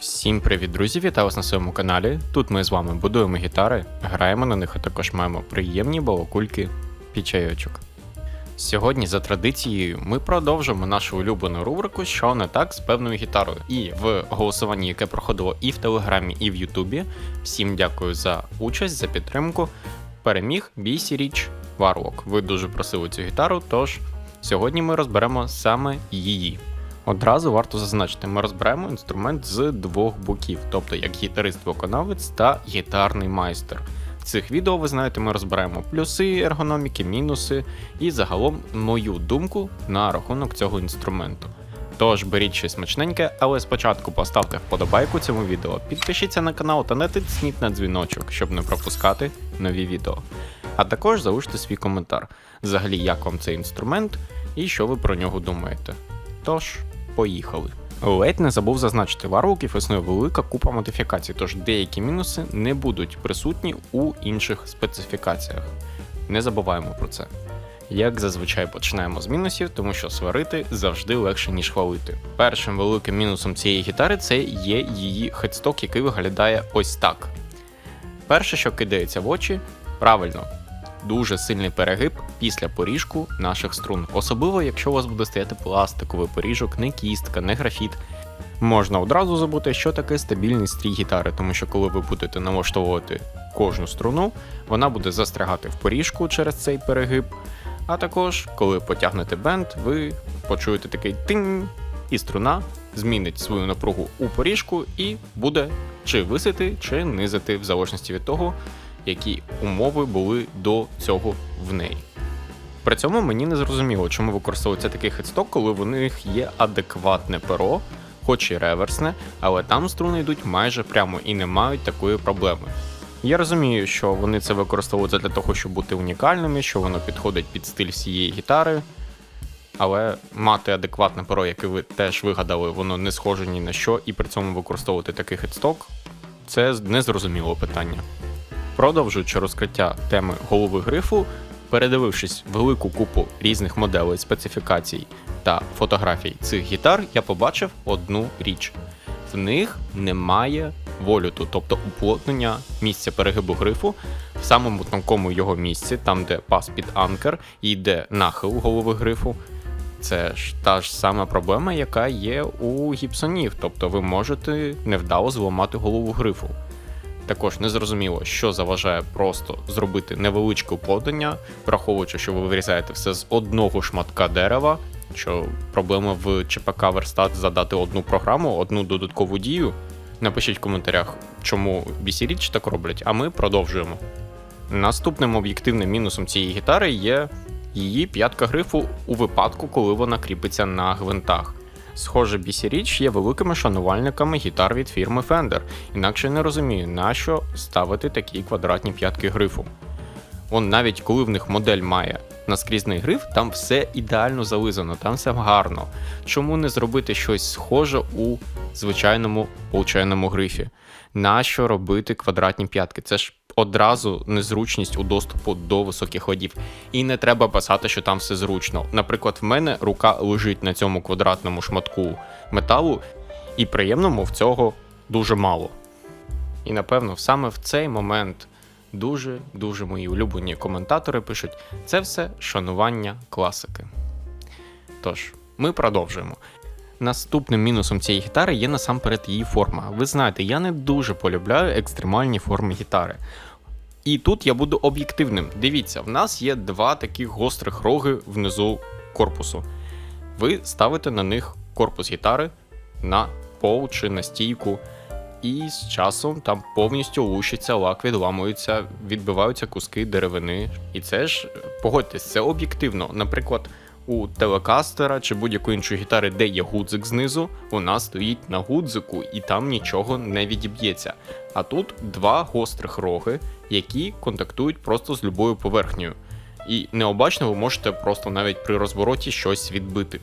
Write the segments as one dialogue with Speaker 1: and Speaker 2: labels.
Speaker 1: Всім привіт, друзі! Вітаю вас на своєму каналі. Тут ми з вами будуємо гітари, граємо на них, а також маємо приємні балакульки під чайочок. Сьогодні, за традицією, ми продовжимо нашу улюблену рубрику, що не так з певною гітарою. І в голосуванні, яке проходило і в Телеграмі, і в Ютубі. Всім дякую за участь, за підтримку. Переміг BC Rich Warlock. Ви дуже просили цю гітару, тож сьогодні ми розберемо саме її. Одразу варто зазначити, ми розберемо інструмент з двох боків, тобто як гітарист-виконавець та гітарний майстер. В цих відео, ви знаєте, ми розбираємо плюси ергономіки, мінуси і загалом мою думку на рахунок цього інструменту. Тож беріть щось смачненьке, але спочатку поставте вподобайку цьому відео, підпишіться на канал та натисніть на дзвіночок, щоб не пропускати нові відео. А також залиште свій коментар, взагалі як вам цей інструмент і що ви про нього думаєте. Тож, поїхали. Ледь не забув зазначити, варвоків існує велика купа модифікацій, тож деякі мінуси не будуть присутні у інших специфікаціях. Не забуваємо про це. Як зазвичай починаємо з мінусів, тому що сварити завжди легше, ніж хвалити. Першим великим мінусом цієї гітари це є її хедсток, який виглядає ось так. Перше, що кидається в очі, правильно, дуже сильний перегиб після поріжку наших струн. Особливо, якщо у вас буде стояти пластиковий поріжок, не кістка, не графіт. Можна одразу забути, що таке стабільний стрій гітари, тому що коли ви будете налаштовувати кожну струну, вона буде застрягати в поріжку через цей перегиб. А також, коли потягнете бенд, ви почуєте такий тинь, і струна змінить свою напругу у поріжку і буде чи висити, чи низити, в залежності від того, які умови були до цього в неї. При цьому мені не зрозуміло, чому використовується такий хедсток, коли в них є адекватне перо, хоч і реверсне, але там струни йдуть майже прямо і не мають такої проблеми. Я розумію, що вони це використовують для того, щоб бути унікальними, що воно підходить під стиль всієї гітари. Але мати адекватне перо, яке ви теж вигадали, воно не схоже ні на що, і при цьому використовувати такий хедсток це незрозуміле питання. Продовжуючи розкриття теми голови грифу, передивившись велику купу різних моделей, специфікацій та фотографій цих гітар, я побачив одну річ: в них немає вольоту, тобто уплотнення місця перегибу грифу в самому тонкому його місці, там де пас під анкер і йде нахил голови грифу. Це ж та ж сама проблема, яка є у гіпсонів, тобто ви можете невдало зламати голову грифу. Також незрозуміло, що заважає просто зробити невеличке уплотнення, враховуючи, що ви вирізаєте все з одного шматка дерева. Що проблема в ЧПК Верстат задати одну програму, одну додаткову дію. Напишіть в коментарях, чому BC Rich так роблять, а ми продовжуємо. Наступним об'єктивним мінусом цієї гітари є її п'ятка грифу у випадку, коли вона кріпиться на гвинтах. Схоже, BC Rich є великими шанувальниками гітар від фірми Fender, інакше не розумію, нащо ставити такі квадратні п'ятки грифу. Он навіть коли в них модель має наскрізний гриф, там все ідеально зализано, там все гарно. Чому не зробити щось схоже у звичайному получайному грифі? Нащо робити квадратні п'ятки? Це ж одразу незручність у доступу до високих ладів. І не треба писати, що там все зручно. Наприклад, в мене рука лежить на цьому квадратному шматку металу, і приємному в цього дуже мало. І напевно, саме в цей момент дуже дуже мої улюблені коментатори пишуть: це все шанування класики. Тож, ми продовжуємо. Наступним мінусом цієї гітари є насамперед її форма. Ви знаєте, я не дуже полюбляю екстремальні форми гітари. І тут я буду об'єктивним. Дивіться, в нас є два таких гострих роги внизу корпусу. Ви ставите на них корпус гітари на пол чи на стійку, і з часом там повністю лущиться лак, відламується, відбиваються куски деревини. І це ж, погодьтесь, це об'єктивно. Наприклад, у телекастера чи будь-якої іншої гітари, де є гудзик знизу, вона стоїть на гудзику і там нічого не відіб'ється. А тут два гострих роги, які контактують просто з любою поверхнею. І необачно ви можете просто навіть при розвороті щось відбити.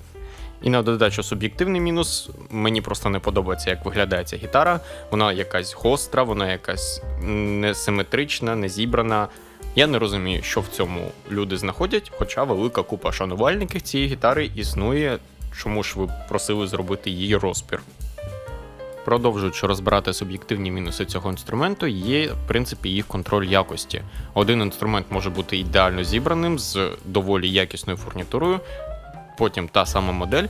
Speaker 1: І на додачу суб'єктивний мінус, мені просто не подобається, як виглядає ця гітара. Вона якась гостра, вона якась несиметрична, не зібрана. Я не розумію, що в цьому люди знаходять, хоча велика купа шанувальників цієї гітари існує. Чому ж ви просили зробити її розпір? Продовжуючи розбирати суб'єктивні мінуси цього інструменту, є в принципі їх контроль якості. Один інструмент може бути ідеально зібраним з доволі якісною фурнітурою, потім та сама модель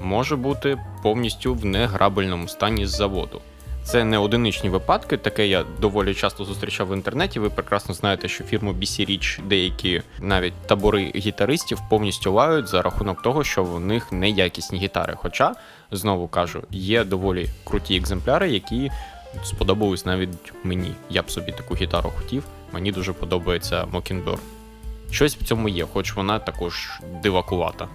Speaker 1: може бути повністю в неграбельному стані з заводу. Це не одиничні випадки, таке я доволі часто зустрічав в інтернеті. Ви прекрасно знаєте, що фірму BC Rich деякі навіть табори гітаристів повністю лають за рахунок того, що в них неякісні гітари. Хоча, знову кажу, є доволі круті екземпляри, які сподобались навіть мені. Я б собі таку гітару хотів. Мені дуже подобається Mockingbird. Щось в цьому є, хоч вона також дивакувата.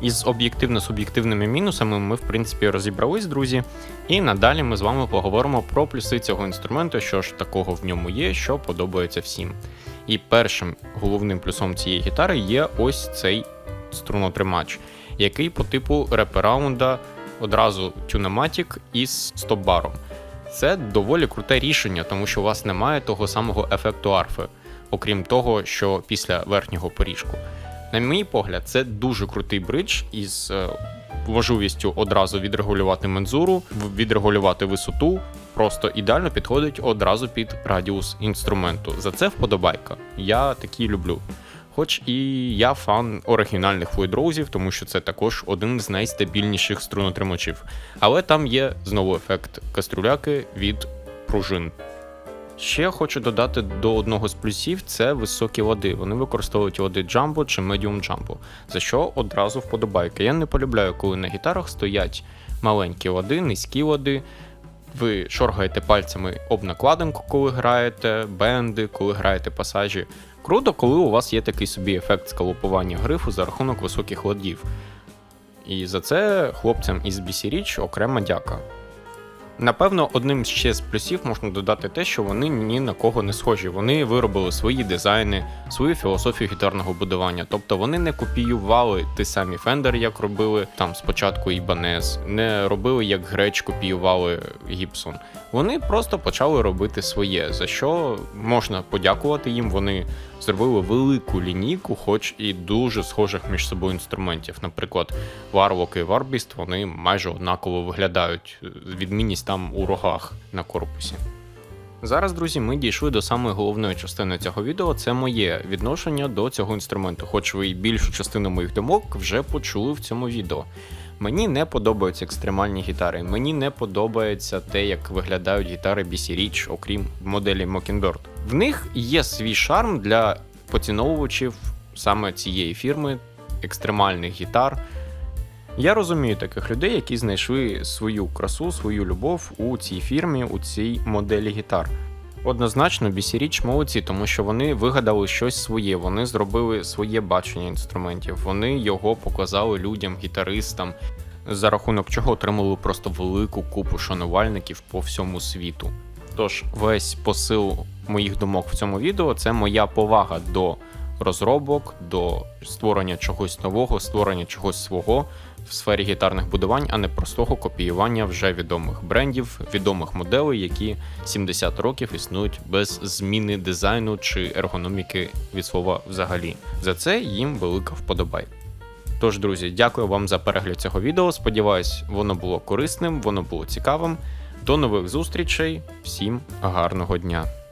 Speaker 1: Із об'єктивно-суб'єктивними мінусами ми, в принципі, розібрались, друзі. І надалі ми з вами поговоримо про плюси цього інструменту, що ж такого в ньому є, що подобається всім. І першим головним плюсом цієї гітари є ось цей струнотримач, який по типу репераунда одразу тюнематік із стоп-баром. Це доволі круте рішення, тому що у вас немає того самого ефекту арфи, окрім того, що після верхнього поріжку. На мій погляд, це дуже крутий бридж із е, можливістю одразу відрегулювати мензуру, відрегулювати висоту. Просто ідеально підходить одразу під радіус інструменту. За це вподобайка. Я такі люблю. Хоч і я фан оригінальних флойдроузів, тому що це також один з найстабільніших струнотримачів. Але там є знову ефект кастрюляки від пружин. Ще хочу додати до одного з плюсів це високі лади. Вони використовують лади джамбо чи медіум джамбо, за що одразу вподобайка. Я не полюбляю, коли на гітарах стоять маленькі лади, низькі лади. Ви шоргаєте пальцями об накладинку, коли граєте, бенди, коли граєте пасажі. Круто, коли у вас є такий собі ефект скалупування грифу за рахунок високих ладів. І за це хлопцям із BC Rich окрема дяка. Напевно, одним ще з плюсів можна додати те, що вони ні на кого не схожі. Вони виробили свої дизайни, свою філософію гітарного будування. Тобто вони не копіювали ті самі Fender, як робили там спочатку Ibanez, не робили як Греч копіювали Gibson. Вони просто почали робити своє, за що можна подякувати їм. Вони зробили велику лінійку, хоч і дуже схожих між собою інструментів. Наприклад, Warlock і Warbeast, вони майже однаково виглядають. Відмінність там у рогах на корпусі. Зараз, друзі, ми дійшли до самої головної частини цього відео. Це моє відношення до цього інструменту, хоч ви і більшу частину моїх думок вже почули в цьому відео. Мені не подобаються екстремальні гітари. Мені не подобається те, як виглядають гітари BC Rich, окрім моделі Mockingbird. В них є свій шарм для поціновувачів саме цієї фірми, екстремальних гітар. Я розумію таких людей, які знайшли свою красу, свою любов у цій фірмі, у цій моделі гітар. Однозначно, Rich молодці, тому що вони вигадали щось своє, вони зробили своє бачення інструментів, вони його показали людям, гітаристам, за рахунок чого отримали просто велику купу шанувальників по всьому світу. Тож, весь посил моїх думок в цьому відео це моя повага до розробок, до створення чогось нового, створення чогось свого в сфері гітарних будувань, а не простого копіювання вже відомих брендів, відомих моделей, які 70 років існують без зміни дизайну чи ергономіки від слова взагалі. За це їм велика вподобай. Тож, друзі, дякую вам за перегляд цього відео. Сподіваюсь, воно було корисним, воно було цікавим. До нових зустрічей, всім гарного дня!